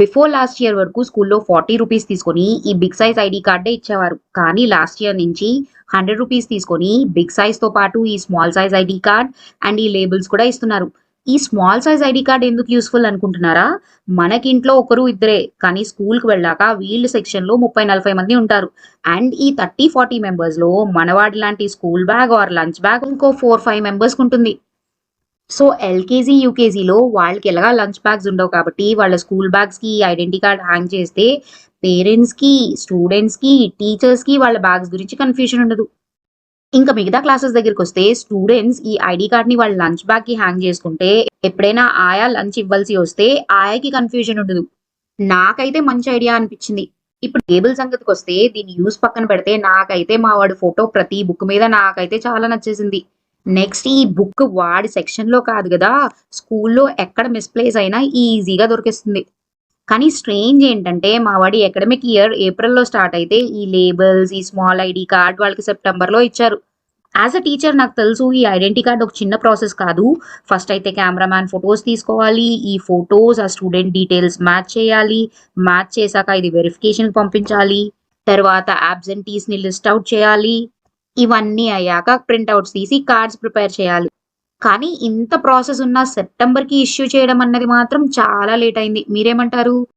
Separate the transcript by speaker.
Speaker 1: Before last year వరకు స్కూల్లో forty rupees తీసుకొని ఈ బిగ్ సైజ్ ఐడి కార్డే ఇచ్చేవారు. కానీ లాస్ట్ ఇయర్ నుంచి హండ్రెడ్ రూపీస్ తీసుకొని బిగ్ సైజ్తో పాటు ఈ small size ID card and ఈ లేబుల్స్ కూడా ఇస్తున్నారు. ఈ స్మాల్ సైజ్ ఐడి కార్డ్ ఎందుకు యూస్ఫుల్ అనుకుంటున్నారా? మనకింట్లో ఒకరు ఇద్దరే కానీ స్కూల్కి వెళ్ళాక వీళ్ళ సెక్షన్లో ముప్పై నలభై మంది ఉంటారు. అండ్ ఈ థర్టీ ఫార్టీ మెంబర్స్లో మనవాడి లాంటి school bag or lunch bag ఇంకో ఫోర్ ఫైవ్ మెంబర్స్కి ఉంటుంది. సో ఎల్కేజీ యూకేజీలో వాళ్ళకి ఎలాగా లంచ్ బ్యాగ్స్ ఉండవు కాబట్టి వాళ్ళ స్కూల్ బ్యాగ్స్కి ఐడెంటిటీ కార్డ్ హ్యాంగ్ చేస్తే పేరెంట్స్కి స్టూడెంట్స్కి టీచర్స్కి వాళ్ళ బ్యాగ్స్ గురించి కన్ఫ్యూజన్ ఉండదు. ఇంకా మిగతా క్లాసెస్ దగ్గరికి వస్తే స్టూడెంట్స్ ఈ ఐడి కార్డ్ని వాళ్ళ లంచ్ బ్యాగ్కి హ్యాంగ్ చేసుకుంటే ఎప్పుడైనా ఆయా లంచ్ ఇవ్వాల్సి వస్తే ఆయాకి కన్ఫ్యూజన్ ఉండదు. నాకైతే మంచి ఐడియా అనిపించింది. ఇప్పుడు టేబుల్ సంగతికి వస్తే దీని యూస్ పక్కన పెడితే నాకైతే మా వాడి ఫోటో ప్రతి బుక్ మీద నాకైతే చాలా నచ్చేసింది. నెక్స్ట్ ఈ బుక్ వాడి సెక్షన్లో కాదు కదా స్కూల్లో ఎక్కడ మిస్ప్లేస్ అయినా ఈజీగా దొరికిస్తుంది. కానీ స్ట్రేంజ్ ఏంటంటే మా వాడి అకాడమిక్ ఇయర్ ఏప్రిల్లో స్టార్ట్ అయితే ఈ లేబుల్స్ ఈ స్మాల్ ఐడి కార్డ్ వాళ్ళకి సెప్టెంబర్లో ఇచ్చారు. యాజ్ అ టీచర్ నాకు తెలుసు ఈ ఐడెంటిటీ కార్డ్ ఒక చిన్న ప్రాసెస్ కాదు. ఫస్ట్ అయితే కెమెరామ్యాన్ ఫొటోస్ తీసుకోవాలి ఈ ఫొటోస్ ఆ స్టూడెంట్ డీటెయిల్స్ మ్యాచ్ చేయాలి మ్యాచ్ చేశాక ఇది వెరిఫికేషన్ పంపించాలి తర్వాత absentees ని లిస్ట్ అవుట్ చేయాలి. ఇవన్నీ అయ్యాక ప్రింట్అవుట్స్ తీసి కార్డ్స్ ప్రిపేర్ చేయాలి. కానీ ఇంత ప్రాసెస్ ఉన్న సెప్టెంబర్కి ఇష్యూ చేయడం అన్నది మాత్రం చాలా లేట్ అయింది. మీరేమంటారు?